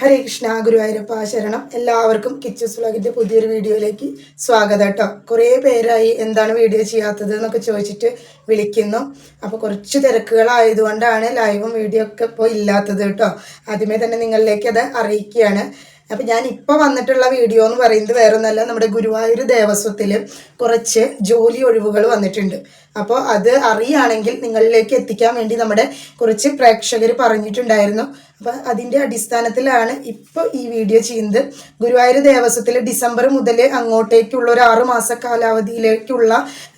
ഹരേ കൃഷ്ണ ഗുരുവായൂരപ്പ ശരണം. എല്ലാവർക്കും കിച്ചസ് വ്ളോഗിന്റെ പുതിയൊരു വീഡിയോയിലേക്ക് സ്വാഗതം കേട്ടോ. കുറേ പേരായി എന്താണ് വീഡിയോ ചെയ്യാത്തത് എന്നൊക്കെ ചോദിച്ചിട്ട് വിളിക്കുന്നു. അപ്പോൾ കുറച്ച് തിരക്കുകളായതുകൊണ്ടാണ് ലൈവും വീഡിയോ ഒക്കെ ഇപ്പോൾ ഇല്ലാത്തത് കേട്ടോ. ആദ്യമേ തന്നെ നിങ്ങളിലേക്ക് അത് അറിയിക്കുകയാണ്. അപ്പം ഞാൻ ഇപ്പോൾ വന്നിട്ടുള്ള വീഡിയോ എന്ന് പറയുന്നത് വേറൊന്നല്ല നമ്മുടെ ഗുരുവായൂർ ദേവസ്വത്തിൽ കുറച്ച് ജോലി ഒഴിവുകൾ വന്നിട്ടുണ്ട്. അപ്പോൾ അത് അറിയുകയാണെങ്കിൽ നിങ്ങളിലേക്ക് എത്തിക്കാൻ വേണ്ടി നമ്മുടെ കുറച്ച് പ്രേക്ഷകർ പറഞ്ഞിട്ടുണ്ടായിരുന്നു. അപ്പോൾ അതിന്റെ അടിസ്ഥാനത്തിലാണ് ഇപ്പോൾ ഈ വീഡിയോ ചെയ്യുന്നത്. ഗുരുവായൂർ ദേവസ്വത്തിൽ ഡിസംബർ മുതൽ അങ്ങോട്ടേക്കുള്ള ഒരു ആറു മാസ കാലാവധിയിലേക്കുള്ള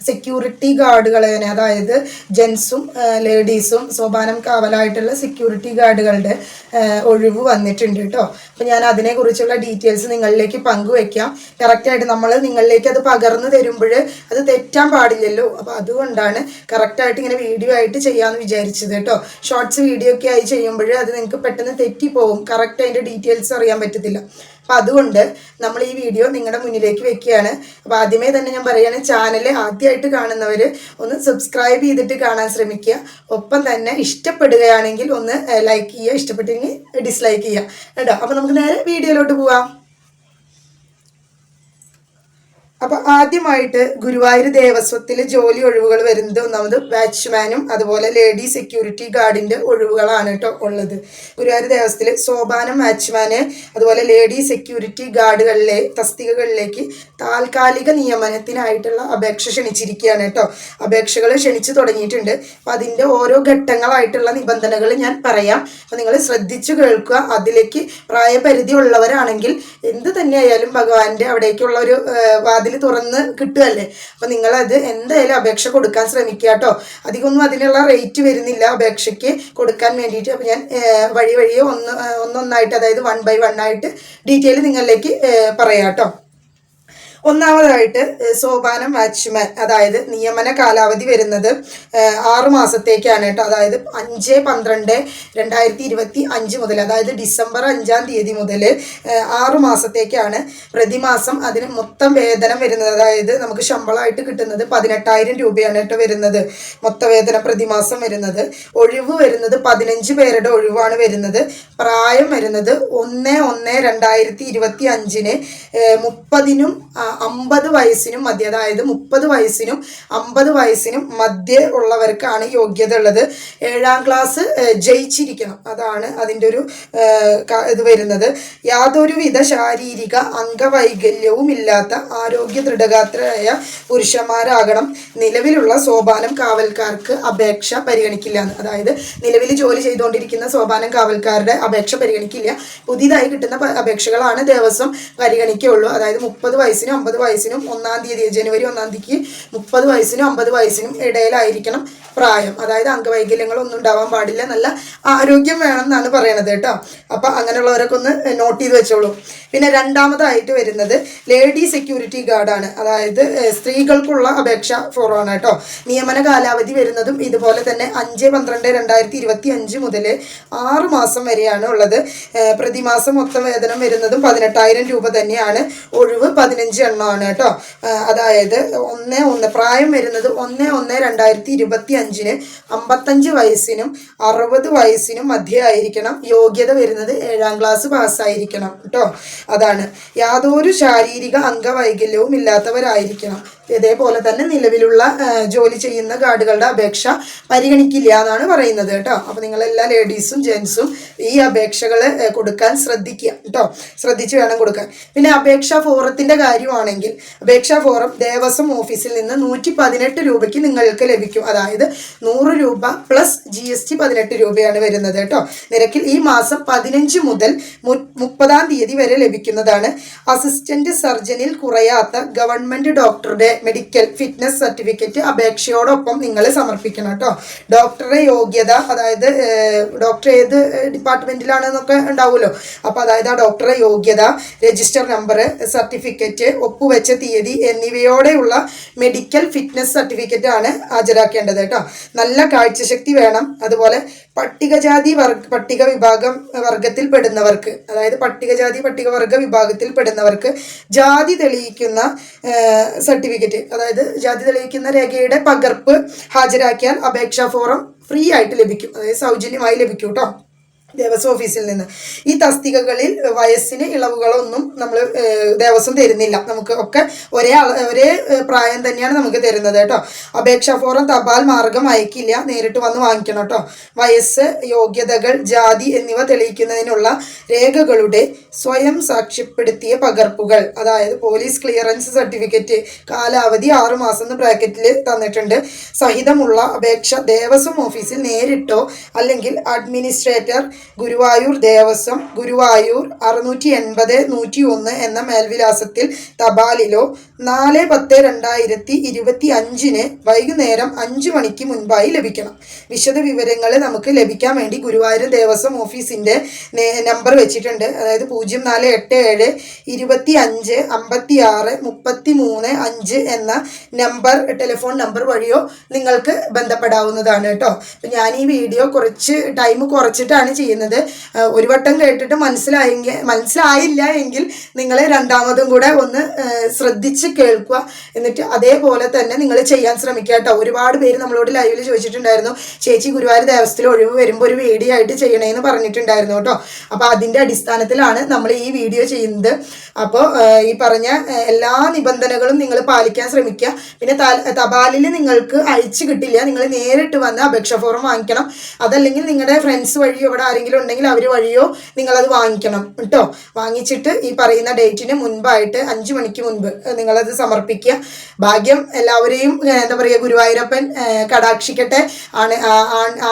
സെക്യൂരിറ്റി ഗാർഡുകളെ അതായത് ജെൻസും ലേഡീസും സോപാനം കാവലായിട്ടുള്ള സെക്യൂരിറ്റി ഗാർഡുകളുടെ ഒഴിവ് വന്നിട്ടുണ്ട് കേട്ടോ. അപ്പോൾ ഞാൻ അതിനെക്കുറിച്ചുള്ള ഡീറ്റെയിൽസ് നിങ്ങളിലേക്ക് പങ്കുവെക്കാം. കറക്റ്റായിട്ട് നമ്മൾ നിങ്ങളിലേക്ക് അത് പകർന്നു തരുമ്പോൾ അത് തെറ്റാൻ പാടില്ലല്ലോ. അപ്പോൾ അതുകൊണ്ടാണ് കറക്റ്റായിട്ട് ഇങ്ങനെ വീഡിയോ ആയിട്ട് ചെയ്യാമെന്ന് വിചാരിച്ചത് കേട്ടോ. ഷോർട്സ് വീഡിയോ ഒക്കെ ആയി ചെയ്യുമ്പോൾ അത് നിങ്ങൾക്ക് പെട്ടെന്ന് തെറ്റിപ്പോവും. കറക്റ്റ് അതിന്റെ ഡീറ്റെയിൽസ് അറിയാൻ പറ്റത്തില്ല. അപ്പം അതുകൊണ്ട് നമ്മൾ ഈ വീഡിയോ നിങ്ങളുടെ മുന്നിലേക്ക് വെക്കുകയാണ്. അപ്പോൾ ആദ്യമേ തന്നെ ഞാൻ പറയുകയാണ് ചാനൽ ആദ്യമായിട്ട് കാണുന്നവർ ഒന്ന് സബ്സ്ക്രൈബ് ചെയ്തിട്ട് കാണാൻ ശ്രമിക്കുക. ഒപ്പം തന്നെ ഇഷ്ടപ്പെടുകയാണെങ്കിൽ ഒന്ന് ലൈക്ക് ചെയ്യുക. ഇഷ്ടപ്പെട്ടെങ്കിൽ ഡിസ്ലൈക്ക് ചെയ്യുക. കേട്ടോ? അപ്പോൾ നമുക്ക് നേരെ വീഡിയോയിലോട്ട് പോവാം. അപ്പൊ ആദ്യമായിട്ട് ഗുരുവായൂർ ദേവസ്വത്തിൽ ജോലി ഒഴിവുകൾ വരുന്നത് ഒന്നാമത് വാച്ച്മാനും അതുപോലെ ലേഡി സെക്യൂരിറ്റി ഗാർഡിന്റെ ഒഴിവുകളാണ് കേട്ടോ ഉള്ളത്. ഗുരുവായൂർ ദേവസ്വത്തിൽ സോപാനം വാച്ച്മാന് അതുപോലെ ലേഡി സെക്യൂരിറ്റി ഗാർഡുകളിലെ തസ്തികകളിലേക്ക് താൽക്കാലിക നിയമനത്തിനായിട്ടുള്ള അപേക്ഷ ക്ഷണിച്ചിരിക്കുകയാണ് കേട്ടോ. അപേക്ഷകൾ ക്ഷണിച്ചു തുടങ്ങിയിട്ടുണ്ട്. അപ്പൊ അതിന്റെ ഓരോ ഘട്ടങ്ങളായിട്ടുള്ള നിബന്ധനകൾ ഞാൻ പറയാം. അപ്പൊ നിങ്ങൾ ശ്രദ്ധിച്ചു കേൾക്കുക. അതിലേക്ക് പ്രായപരിധി ഉള്ളവരാണെങ്കിൽ എന്ത് തന്നെയായാലും ഭഗവാന്റെ അവിടേക്കുള്ള ഒരു വാതിൽ തുറന്ന് കിട്ടുകയല്ലേ? അപ്പം നിങ്ങളത് എന്തായാലും അപേക്ഷ കൊടുക്കാൻ ശ്രമിക്കുക കേട്ടോ. അധികമൊന്നും അതിനുള്ള റേറ്റ് വരുന്നില്ല അപേക്ഷയ്ക്ക് കൊടുക്കാൻ വേണ്ടിയിട്ട്. അപ്പം ഞാൻ വഴി വഴിയെ ഒന്ന് ഒന്നൊന്നായിട്ട് അതായത് വൺ ബൈ വൺ ആയിട്ട് ഡീറ്റെയിൽ നിങ്ങളിലേക്ക് പറയാം കേട്ടോ. ഒന്നാമതായിട്ട് സോപാനം വാച്ച്മാൻ അതായത് നിയമന കാലാവധി വരുന്നത് ആറ് മാസത്തേക്കാണ് കേട്ടോ. അതായത് അഞ്ച് പന്ത്രണ്ട് രണ്ടായിരത്തി ഇരുപത്തി അഞ്ച് മുതൽ അതായത് ഡിസംബർ അഞ്ചാം തീയതി മുതൽ ആറ് മാസത്തേക്കാണ് പ്രതിമാസം അതിന് മൊത്തം വേതനം വരുന്നത്. അതായത് നമുക്ക് ശമ്പളമായിട്ട് കിട്ടുന്നത് പതിനെട്ടായിരം രൂപയാണ് കേട്ടോ വരുന്നത്. മൊത്ത വേതനം പ്രതിമാസം വരുന്നത്. ഒഴിവ് വരുന്നത് പതിനഞ്ച് പേരുടെ ഒഴിവാണ് വരുന്നത്. പ്രായം വരുന്നത് ഒന്ന് ഒന്ന് രണ്ടായിരത്തി ഇരുപത്തി അഞ്ചിന് മുപ്പതിനും അമ്പത് വയസ്സിനും മധ്യ അതായത് മുപ്പത് വയസ്സിനും അമ്പത് വയസ്സിനും മധ്യ ഉള്ളവർക്കാണ് യോഗ്യത ഉള്ളത് ഏഴാം ക്ലാസ് ജയിച്ചിരിക്കണം. അതാണ് അതിന്റെ ഒരു ഇത് വരുന്നത്. യാതൊരുവിധ ശാരീരിക അംഗവൈകല്യവും ഇല്ലാത്ത ആരോഗ്യ ദൃഢഗാത്രയായ പുരുഷന്മാരാകണം. നിലവിലുള്ള സോപാനം കാവൽക്കാർക്ക് അപേക്ഷ പരിഗണിക്കില്ല അതായത് നിലവിൽ ജോലി ചെയ്തുകൊണ്ടിരിക്കുന്ന സോപാനം കാവൽക്കാരുടെ അപേക്ഷ പരിഗണിക്കില്ല. പുതിയതായി കിട്ടുന്ന അപേക്ഷകളാണ് ദേവസ്വം പരിഗണിക്കുകയുള്ളൂ. അതായത് മുപ്പത് വയസ്സിനും അമ്പത് വയസ്സിനും ഒന്നാം തീയതി ജനുവരി ഒന്നാം തീയതിക്ക് മുപ്പത് വയസ്സിനും അമ്പത് വയസ്സിനും ഇടയിലായിരിക്കണം പ്രായം. അതായത് അംഗവൈകല്യങ്ങളൊന്നും ഉണ്ടാവാൻ പാടില്ല. നല്ല ആരോഗ്യം വേണം എന്നാണ് പറയണത് കേട്ടോ. അപ്പൊ അങ്ങനെയുള്ളവരൊക്കെ ഒന്ന് നോട്ട് ചെയ്ത് വെച്ചോളൂ. പിന്നെ രണ്ടാമതായിട്ട് വരുന്നത് ലേഡി സെക്യൂരിറ്റി ഗാർഡാണ് അതായത് സ്ത്രീകൾക്കുള്ള അപേക്ഷ ഫോറാണ് കേട്ടോ. നിയമന കാലാവധി വരുന്നതും ഇതുപോലെ തന്നെ അഞ്ച് പന്ത്രണ്ട് രണ്ടായിരത്തി ഇരുപത്തി അഞ്ച് മുതൽ ആറ് മാസം വരെയാണ് ഉള്ളത്. പ്രതിമാസം മൊത്തം വേതനം വരുന്നതും പതിനെട്ടായിരം രൂപ തന്നെയാണ്. ഒഴിവ് പതിനഞ്ച് എണ്ണമാണ് കേട്ടോ. അതായത് ഒന്ന് ഒന്ന് പ്രായം വരുന്നത് ഒന്ന് ഒന്ന് രണ്ടായിരത്തി ഇരുപത്തി അഞ്ചിന് അമ്പത്തഞ്ച് വയസ്സിനും അറുപത് വയസ്സിനും മധ്യമായിരിക്കണം യോഗ്യത വരുന്നത് ഏഴാം ക്ലാസ് പാസ്സായിരിക്കണം കേട്ടോ. അതാണ്. യാതൊരു ശാരീരിക അംഗവൈകല്യവും ഇല്ലാത്തവരായിരിക്കണം. ഇതേപോലെ തന്നെ നിലവിലുള്ള ജോലി ചെയ്യുന്ന ഗാർഡുകളുടെ അപേക്ഷ പരിഗണിക്കില്ല എന്നാണ് പറയുന്നത് കേട്ടോ. അപ്പോൾ നിങ്ങളെല്ലാ ലേഡീസും ജെൻസും ഈ അപേക്ഷകൾ കൊടുക്കാൻ ശ്രദ്ധിക്കുക കേട്ടോ. ശ്രദ്ധിച്ച് വേണം കൊടുക്കാൻ. പിന്നെ അപേക്ഷാ ഫോറത്തിന്റെ കാര്യമാണെങ്കിൽ അപേക്ഷാ ഫോറം ദേവസ്വം ഓഫീസിൽ നിന്ന് നൂറ്റി പതിനെട്ട് രൂപയ്ക്ക് നിങ്ങൾക്ക് ലഭിക്കും. അതായത് നൂറ് രൂപ പ്ലസ് ജി എസ് ടി പതിനെട്ട് രൂപയാണ് വരുന്നത് കേട്ടോ. നിരക്കിൽ ഈ മാസം പതിനഞ്ച് മുതൽ മുപ്പതാം തീയതി വരെ ലഭിക്കുന്നതാണ്. അസിസ്റ്റന്റ് സർജനിൽ കുറയാത്ത ഗവൺമെന്റ് ഡോക്ടറുടെ മെഡിക്കൽ ഫിറ്റ്നസ് സർട്ടിഫിക്കറ്റ് അപേക്ഷയോടൊപ്പം നിങ്ങൾ സമർപ്പിക്കണം കേട്ടോ. ഡോക്ടറെ യോഗ്യത അതായത് ഡോക്ടർ ഏത് ഡിപ്പാർട്ട്മെന്റിലാണെന്നൊക്കെ ഉണ്ടാവുമല്ലോ. അപ്പോൾ അതായത് ആ ഡോക്ടറെ യോഗ്യത രജിസ്റ്റർ നമ്പർ സർട്ടിഫിക്കറ്റ് ഒപ്പുവെച്ച തീയതി എന്നിവയോടെയുള്ള മെഡിക്കൽ ഫിറ്റ്നസ് സർട്ടിഫിക്കറ്റ് ആണ് ഹാജരാക്കേണ്ടത് കേട്ടോ. നല്ല കാഴ്ചശക്തി വേണം. അതുപോലെ പട്ടികജാതി വർഗ പട്ടിക വിഭാഗം വർഗത്തിൽ പെടുന്നവർക്ക് അതായത് പട്ടികജാതി പട്ടികവർഗ വിഭാഗത്തിൽപ്പെടുന്നവർക്ക് ജാതി തെളിയിക്കുന്ന സർട്ടിഫിക്കറ്റ് അതായത് ജാതി തെളിയിക്കുന്ന രേഖയുടെ പകർപ്പ് ഹാജരാക്കിയാൽ അപേക്ഷാ ഫോറം ഫ്രീ ആയിട്ട് ലഭിക്കും അതായത് സൗജന്യമായി ലഭിക്കും കേട്ടോ ദേവസ്വം ഓഫീസിൽ നിന്ന്. ഈ തസ്തികകളിൽ വയസ്സിന് ഇളവുകളൊന്നും നമ്മൾ ദേവസ്വം തരുന്നില്ല. നമുക്ക് ഒക്കെ ഒരേ ഒരേ പ്രായം തന്നെയാണ് നമുക്ക് തരുന്നത് കേട്ടോ. അപേക്ഷാ ഫോറം തപാൽ മാർഗം അയക്കില്ല. നേരിട്ട് വന്ന് വാങ്ങിക്കണം കേട്ടോ. വയസ്സ് യോഗ്യതകൾ ജാതി എന്നിവ തെളിയിക്കുന്നതിനുള്ള രേഖകളുടെ സ്വയം സാക്ഷ്യപ്പെടുത്തിയ പകർപ്പുകൾ. അതായത് പോലീസ് ക്ലിയറൻസ് സർട്ടിഫിക്കറ്റ് കാലാവധി ആറു മാസം എന്ന് ബ്രാക്കറ്റിൽ തന്നിട്ടുണ്ട്. സഹിതമുള്ള അപേക്ഷ ദേവസ്വം ഓഫീസിൽ നേരിട്ടോ അല്ലെങ്കിൽ അഡ്മിനിസ്ട്രേറ്റർ ഗുരുവായൂർ ദേവസ്വം ഗുരുവായൂർ അറുന്നൂറ്റി എൺപത് നൂറ്റി ഒന്ന് എന്ന മേൽവിലാസത്തിൽ തപാലിലോ നാല് പത്ത് രണ്ടായിരത്തി ഇരുപത്തി അഞ്ചിന് വൈകുന്നേരം അഞ്ച് മണിക്ക് മുൻപായി ലഭിക്കണം. വിശദ വിവരങ്ങൾ നമുക്ക് ലഭിക്കാൻ വേണ്ടി ഗുരുവായൂർ ദേവസ്വം ഓഫീസിന്റെ നമ്പർ വെച്ചിട്ടുണ്ട്. അതായത് പൂജ്യം നാല് എട്ട് ഏഴ് ഇരുപത്തി അഞ്ച് അമ്പത്തി ആറ് മുപ്പത്തി മൂന്ന് അഞ്ച് എന്ന നമ്പർ ടെലിഫോൺ നമ്പർ വഴിയോ നിങ്ങൾക്ക് ബന്ധപ്പെടാവുന്നതാണ് കേട്ടോ. അപ്പം ഞാൻ ഈ വീഡിയോ കുറച്ച് ടൈം കുറച്ചിട്ടാണ് ചെയ്യുന്നത്. ആ, ഒരു വട്ടം കേട്ടിട്ട് മനസ്സിലായെങ്കിൽ മനസ്സിലായില്ല എങ്കിൽ നിങ്ങൾ രണ്ടാമതും കൂടെ ഒന്ന് ശ്രദ്ധിച്ച് കേൾക്കുക. എന്നിട്ട് അതേപോലെ തന്നെ നിങ്ങൾ ചെയ്യാൻ ശ്രമിക്കുക കേട്ടോ. ഒരുപാട് പേര് നമ്മളോട് ലൈവിൽ ചോദിച്ചിട്ടുണ്ടായിരുന്നു ചേച്ചി ഗുരുവായൂർ ദേവസ്ഥത്തിൽ ഒഴിവ് വരുമ്പോൾ ഒരു വീഡിയോ ആയിട്ട് ചെയ്യണേന്ന് പറഞ്ഞിട്ടുണ്ടായിരുന്നു കേട്ടോ. അപ്പോൾ അതിന്റെ അടിസ്ഥാനത്തിലാണ് നമ്മൾ ഈ വീഡിയോ ചെയ്യുന്നത്. അപ്പോൾ ഈ പറഞ്ഞ എല്ലാ നിബന്ധനകളും നിങ്ങൾ പാലിക്കാൻ ശ്രമിക്കുക. പിന്നെ തപാലിൽ നിങ്ങൾക്ക് അയച്ചു കിട്ടില്ല. നിങ്ങൾ നേരിട്ട് വന്ന് അപേക്ഷ ഫോറം വാങ്ങിക്കണം. അതല്ലെങ്കിൽ നിങ്ങളുടെ ഫ്രണ്ട്സ് വഴി ഇവിടെ ആരെങ്കിലും ഉണ്ടെങ്കിൽ അവർ വഴിയോ നിങ്ങളത് വാങ്ങിക്കണം. കേട്ടോ? വാങ്ങിച്ചിട്ട് ഈ പറയുന്ന ഡേറ്റിന് മുൻപായിട്ട് അഞ്ച് മണിക്ക് മുൻപ് നിങ്ങളത് സമർപ്പിക്കുക. ഭാഗ്യം എല്ലാവരെയും എന്താ പറയുക ഗുരുവായൂരപ്പൻ കടാക്ഷിക്കട്ടെ. ആണ്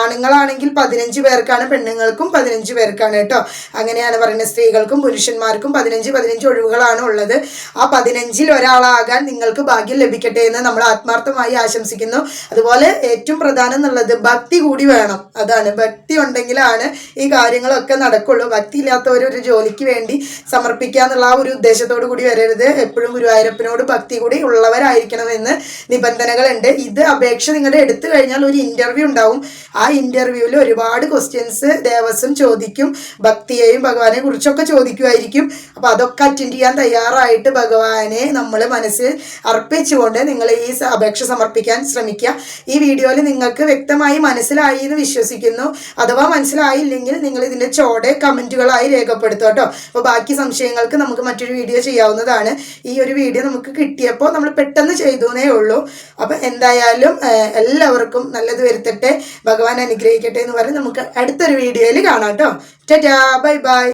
ആണുങ്ങളാണെങ്കിൽ പതിനഞ്ച് പേർക്കാണ് പെണ്ണുങ്ങൾക്കും പതിനഞ്ച് പേർക്കാണ് കേട്ടോ. അങ്ങനെയാണ് പറയുന്നത്. സ്ത്രീകൾക്കും പുരുഷന്മാർക്കും പതിനഞ്ച് പതിനഞ്ച് ഒഴിവുകളാണ് ഉള്ളത്. ആ പതിനഞ്ചിൽ ഒരാളാകാൻ നിങ്ങൾക്ക് ഭാഗ്യം ലഭിക്കട്ടെ എന്ന് നമ്മൾ ആത്മാർത്ഥമായി ആശംസിക്കുന്നു. അതുപോലെ ഏറ്റവും പ്രധാനം എന്നുള്ളത് ഭക്തി കൂടി വേണം. അതാണ്. ഭക്തി ഉണ്ടെങ്കിലാണ് ഈ കാര്യങ്ങളൊക്കെ നടക്കുള്ളൂ. ഭക്തി ഇല്ലാത്തവർ ഒരു ജോലിക്ക് വേണ്ടി സമർപ്പിക്കുക എന്നുള്ള ആ ഒരു ഉദ്ദേശത്തോടു കൂടി വരരുത്. എപ്പോഴും ഗുരുവായൂരപ്പനോട് ഭക്തി കൂടി ഉള്ളവരായിരിക്കണമെന്ന് നിബന്ധനകളുണ്ട്. ഇത് അപേക്ഷ നിങ്ങളുടെ എടുത്തു കഴിഞ്ഞാൽ ഒരു ഇന്റർവ്യൂ ഉണ്ടാവും. ആ ഇന്റർവ്യൂവിൽ ഒരുപാട് ക്വസ്റ്റ്യൻസ് ദേവസ്വം ചോദിക്കും. ഭക്തിയെയും ഭഗവാനെ കുറിച്ചൊക്കെ ചോദിക്കുമായിരിക്കും അപ്പോൾ അതൊക്കെ അറ്റൻഡ് ചെയ്യാൻ തയ്യാറായിട്ട് ഭഗവാനെ നമ്മൾ മനസ്സിൽ അർപ്പിച്ചുകൊണ്ട് നിങ്ങൾ ഈ അപേക്ഷ സമർപ്പിക്കാൻ ശ്രമിക്കുക. ഈ വീഡിയോയിൽ നിങ്ങൾക്ക് വ്യക്തമായി മനസ്സിലായി എന്ന് വിശ്വസിക്കുന്നു. അഥവാ മനസ്സിലായില്ലെങ്കിൽ നിങ്ങൾ ഇതിന്റെ ചോടെ കമന്റുകളായി രേഖപ്പെടുത്തുക കേട്ടോ. അപ്പോൾ ബാക്കി സംശയങ്ങൾക്ക് നമുക്ക് മറ്റൊരു വീഡിയോ ചെയ്യാവുന്നതാണ്. ഈ ഒരു വീഡിയോ നമുക്ക് കിട്ടിയപ്പോൾ നമ്മൾ പെട്ടെന്ന് ചെയ്തു ഉള്ളൂ. അപ്പോൾ എന്തായാലും എല്ലാവർക്കും നല്ലത് വരുത്തട്ടെ. ഭഗവാൻ അനുഗ്രഹിക്കട്ടെ എന്ന് പറഞ്ഞ് നമുക്ക് അടുത്തൊരു വീഡിയോയിൽ കാണാം കേട്ടോ. Tata bye bye.